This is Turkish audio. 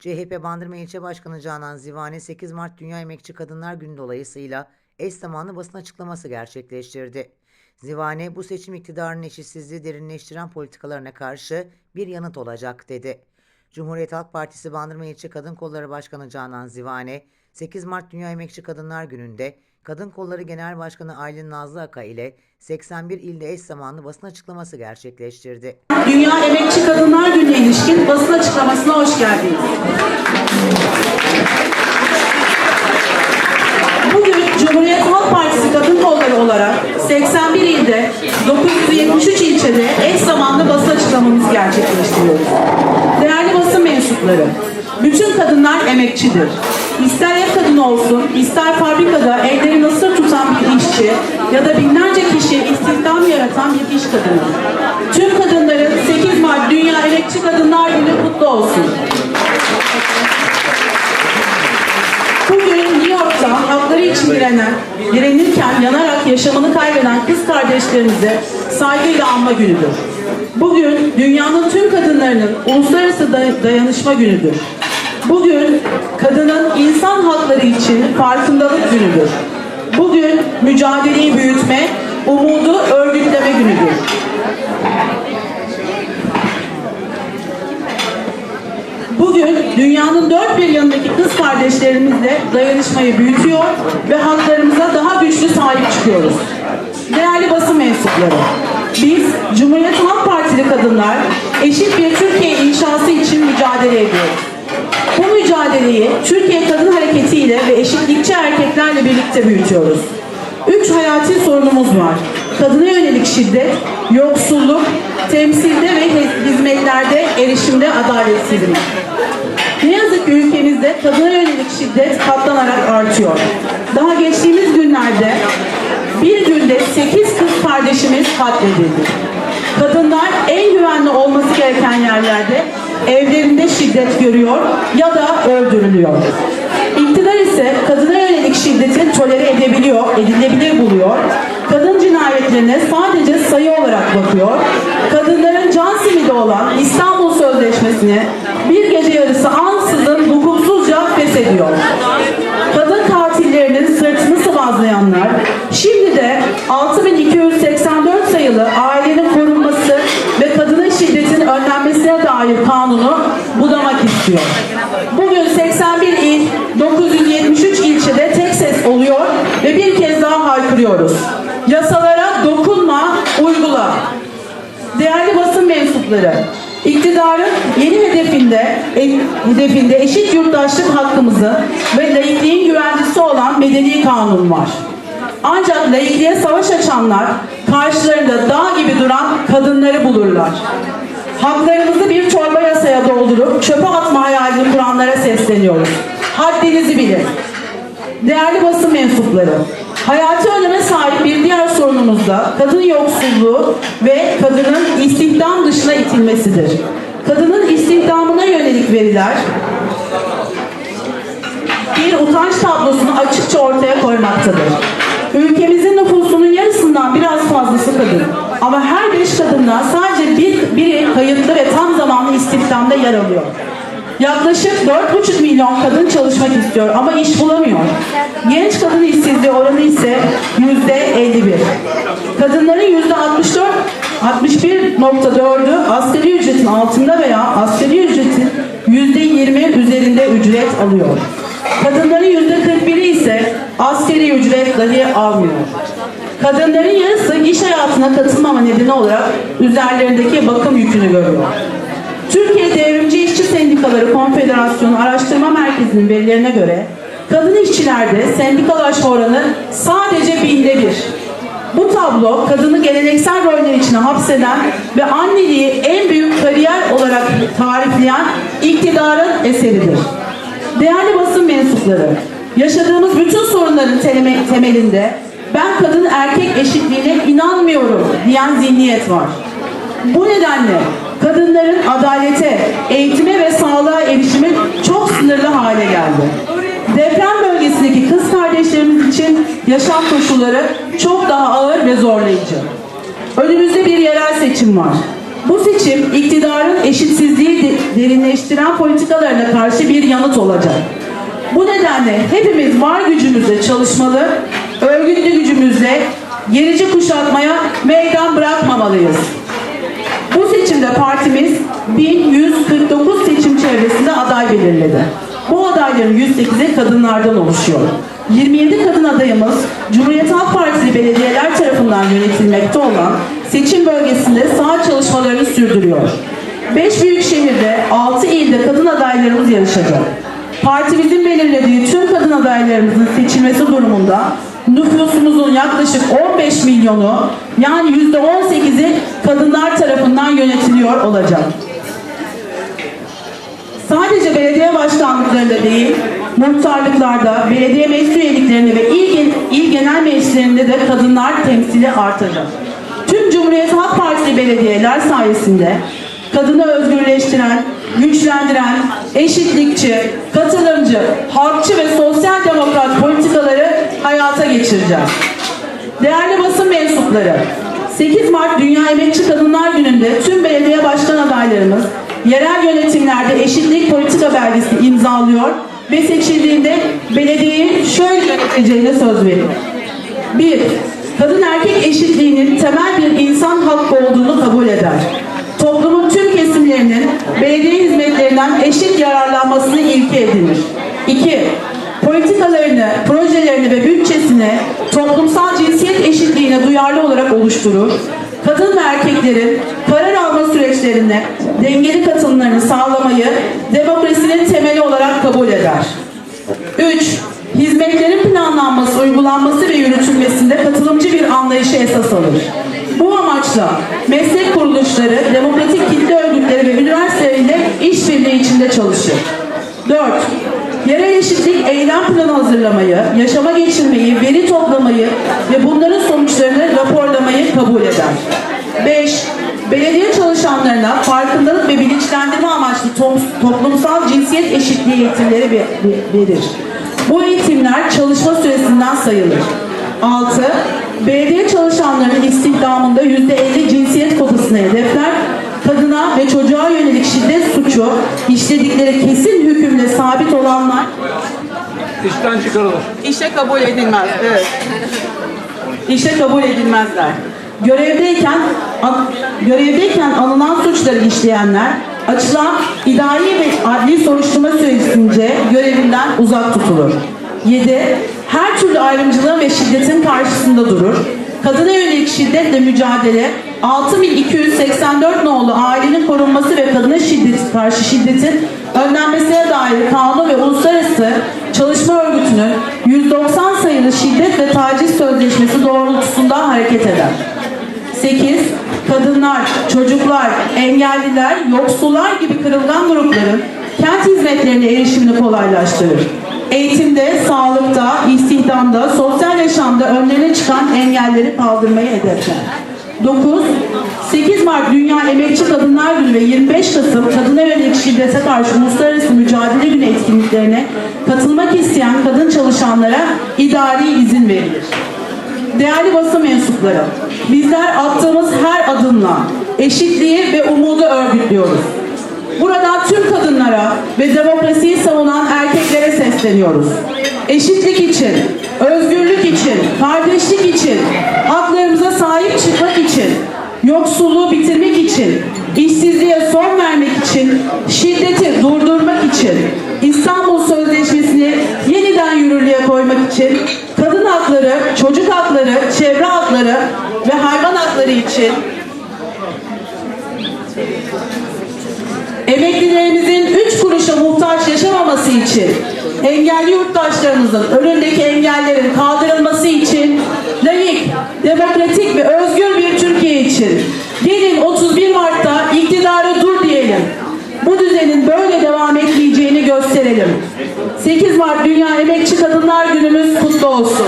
CHP Bandırma İlçe Başkanı Canan Zivane 8 Mart Dünya Emekçi Kadınlar Günü dolayısıyla eş zamanlı basın açıklaması gerçekleştirdi. Zivane bu seçim iktidarının eşitsizliği derinleştiren politikalarına karşı bir yanıt olacak dedi. Cumhuriyet Halk Partisi Bandırma İlçe Kadın Kolları Başkanı Canan Zivane 8 Mart Dünya Emekçi Kadınlar Günü'nde Kadın Kolları Genel Başkanı Aylin Nazlı Aka ile 81 ilde eş zamanlı basın açıklaması gerçekleştirdi. Dünya Emekçi Kadınlar Günü'ne ilişkin basın açıklamasına hoş geldiniz. Bugün Cumhuriyet Halk Partisi Kadın Kolları olarak 81 ilde 973 ilçede eş zamanlı basın açıklamamızı gerçekleştiriyoruz. Değerli basın mensupları, bütün kadınlar emekçidir. İster ev kadını olsun, ister fabrikada elleri nasır tutan bir işçi ya da binlerce kişi istihdam yaratan bir iş kadını. Tüm kadınların 8 Mart Dünya Emekçi Kadınlar Günü kutlu olsun. Bugün New York'ta hakları için direnen, direnirken yanarak yaşamını kaybeden kız kardeşlerimize saygıyla anma günüdür. Bugün dünyanın tüm kadınlarının uluslararası day- dayanışma günüdür. Bugün kadının insan hakları için farkındalık günüdür. Bugün mücadeleyi büyütme, umudu örgütleme günüdür. Bugün dünyanın dört bir yanındaki kız kardeşlerimizle dayanışmayı büyütüyor ve haklarımıza daha güçlü sahip çıkıyoruz. Değerli basın mensupları, biz Cumhuriyet Halk Partili kadınlar eşit bir Türkiye inşası için mücadele ediyoruz. Bu mücadeleyi Türkiye Kadın Hareketi ile ve eşitlikçi erkeklerle birlikte büyütüyoruz. Üç hayati sorunumuz var. Kadına yönelik şiddet, yoksulluk, temsilde ve hizmetlerde erişimde adaletsizlik. Ne yazık ki ülkemizde kadına yönelik şiddet katlanarak artıyor. Daha geçtiğimiz günlerde bir günde 8 kız kardeşimiz katledildi. Kadınlar en güvenli olması gereken yerlerde evlerinde şiddet görüyor ya da öldürülüyor. İktidar ise kadına yönelik şiddeti tolere edebiliyor, edilebilir buluyor. Kadın cinayetlerine sadece sayı olarak bakıyor. Kadınların can simidi olan İstanbul Sözleşmesi'ni bir gece yarısı ansızın hukuksuzca feshediyor. Kadın katillerinin sırtını sıvazlayanlar şimdi de 6284 sayılı ailenin korunması ve kadına şiddetin önlenmesine dair kanunu istiyor. Bugün 81 il, 973 ilçede tek ses oluyor ve bir kez daha haykırıyoruz. Yasalara dokunma, uygula. Değerli basın mensupları, iktidarın yeni hedefinde e- hedefinde eşit yurttaşlık hakkımızı ve laikliğin güvencesi olan medeni kanun var. Ancak laikliğe savaş açanlar karşılarında dağ gibi duran kadınları bulurlar. Haklarımızı bir çorba yasaya doldurup çöpe atma hayalini kuranlara sesleniyoruz. Haddinizi bilin. Değerli basın mensupları, hayati öneme sahip bir diğer sorunumuz da kadın yoksulluğu ve kadının istihdam dışına itilmesidir. Kadının istihdamına yönelik veriler bir utanç tablosunu açıkça ortaya koymaktadır. Ülkemizin nüfusunun yarısından biraz fazlası kadın. Ama her beş kadından sadece biri kayıtlı ve tam zamanlı istihdamda yer alıyor. Yaklaşık 4,5 milyon kadın çalışmak istiyor ama iş bulamıyor. Genç kadın işsizliği oranı ise %51. Kadınların %64 61.4'ü asgari ücretin altında veya asgari ücretin %20 üzerinde ücret alıyor. Kadınların %41'i ise asgari ücret dahi almıyor. Kadınların yarısı iş hayatına katılmama nedeni olarak üzerlerindeki bakım yükünü görüyor. Türkiye Devrimci İşçi Sendikaları Konfederasyonu Araştırma Merkezi'nin verilerine göre kadın işçilerde sendikalaşma oranı sadece binde bir. Bu tablo kadını geleneksel roller içine hapseden ve anneliği en büyük kariyer olarak tarifleyen iktidarın eseridir. Değerli basın mensupları, yaşadığımız bütün sorunların temelinde ben kadın erkek eşitliğine inanmıyorum diyen zihniyet var. Bu nedenle kadınların adalete, eğitime ve sağlığa erişimi çok sınırlı hale geldi. Deprem bölgesindeki kız kardeşlerimiz için yaşam koşulları çok daha ağır ve zorlayıcı. Önümüzde bir yerel seçim var. Bu seçim iktidarın eşitsizliği de- derinleştiren politikalarına karşı bir yanıt olacak. Bu nedenle hepimiz var gücümüzle çalışmalı, gücümüzle gerici kuşatmaya meydan bırakmamalıyız. Bu seçimde partimiz 1149 seçim çevresinde aday belirledi. Bu adayların 108'i kadınlardan oluşuyor. 27 kadın adayımız Cumhuriyet Halk Partili belediyeler tarafından yönetilmekte olan seçim bölgesinde saha çalışmalarını sürdürüyor. 5 büyük şehirde 6 ilde kadın adaylarımız yarışacak. Partimizin belirlediği tüm kadın adaylarımızın seçilmesi durumunda nüfusumuzun yaklaşık 15 milyonu yani %18'i kadınlar tarafından yönetiliyor olacak. Sadece belediye başkanlıklarında değil, muhtarlıklarda, belediye meclis üyeliklerinde ve il, il genel meclislerinde de kadınlar temsili artacak. Tüm Cumhuriyet Halk Partisi belediyeler sayesinde kadını özgürleştiren, güçlendiren, eşitlikçi, katılımcı, halkçı ve sosyal demokrat politikaları geçireceğiz. Değerli basın mensupları, 8 Mart Dünya Emekçi Kadınlar Günü'nde tüm belediye başkan adaylarımız yerel yönetimlerde eşitlik politika belgesi imzalıyor ve seçildiğinde belediyeyi şöyle yöneteceğine söz veriyor. 1. Kadın erkek eşitliğinin temel bir insan hakkı olduğunu kabul eder. Toplumun tüm kesimlerinin belediye hizmetlerinden eşit yararlanmasını ilke edinir. 2 politikalarını, projelerini ve bütçesini toplumsal cinsiyet eşitliğine duyarlı olarak oluşturur. Kadın ve erkeklerin karar alma süreçlerine dengeli katılımlarını sağlamayı demokrasinin temeli olarak kabul eder. 3. Hizmetlerin planlanması, uygulanması ve yürütülmesinde katılımcı bir anlayışı esas alır. Hazırlamayı, yaşama geçirmeyi, veri toplamayı ve bunların sonuçlarını raporlamayı kabul eder. 5. Belediye çalışanlarına farkındalık ve bilinçlendirme amaçlı to- toplumsal cinsiyet eşitliği eğitimleri ve- ve- verir. Bu eğitimler çalışma süresinden sayılır. 6. Belediye çalışanlarının istihdamında %50 cinsiyet kotasını hedefler kadına ve çocuğa yönelik şiddet suçu işledikleri kesin hükümle sabit olanlar İşten çıkarılır. işe kabul edilmez. Evet. İşe kabul edilmezler. Görevdeyken görevdeyken anılan suçları işleyenler açılan idari ve adli soruşturma sürecince görevinden uzak tutulur. 7. Her türlü ayrımcılığın ve şiddetin karşısında durur. Kadına yönelik şiddetle mücadele 6284 nolu ailenin korunması ve kadına şiddet karşı şiddetin önlenmesine dair kanun ve uluslararası çalışma örgütünün 190 sayılı şiddet ve taciz sözleşmesi doğrultusunda hareket eder. 8. Kadınlar, çocuklar, engelliler, yoksullar gibi kırılgan grupların kent hizmetlerine erişimini kolaylaştırır. Eğitimde, sağlıkta, istihdamda, sosyal yaşamda önlerine çıkan engelleri kaldırmayı hedefler. 9. 8 Mart Dünya Emekçi Kadınlar Günü ve 25 Kasım Kadına Yönelik Şiddete Karşı Uluslararası Mücadele Günü etkinliklerine katılmak isteyen kadın çalışanlara idari izin verilir. Değerli basın mensupları, bizler attığımız her adımla eşitliği ve umudu örgütlüyoruz. Buradan tüm kadınlara ve demokrasiyi savunan erkeklere sesleniyoruz. Eşitlik için, özgürlük için, kardeşlik için, haklarımıza sahip çıkmak için, yoksulluğu bitirmek için, işsizliğe son vermek için, şiddeti durdurmak için, İstanbul Sözleşmesi'ni yeniden yürürlüğe koymak için, kadın hakları, çocuk hakları, çevre hakları ve hayvan hakları için Emeklilerimizin üç kuruşa muhtaç yaşamaması için, engelli yurttaşlarımızın önündeki engellerin kaldırılması için, layık, demokratik ve özgür bir Türkiye için gelin 31 Mart'ta iktidara dur diyelim. Bu düzenin böyle devam etmeyeceğini gösterelim. 8 Mart Dünya Emekçi Kadınlar Günümüz kutlu olsun.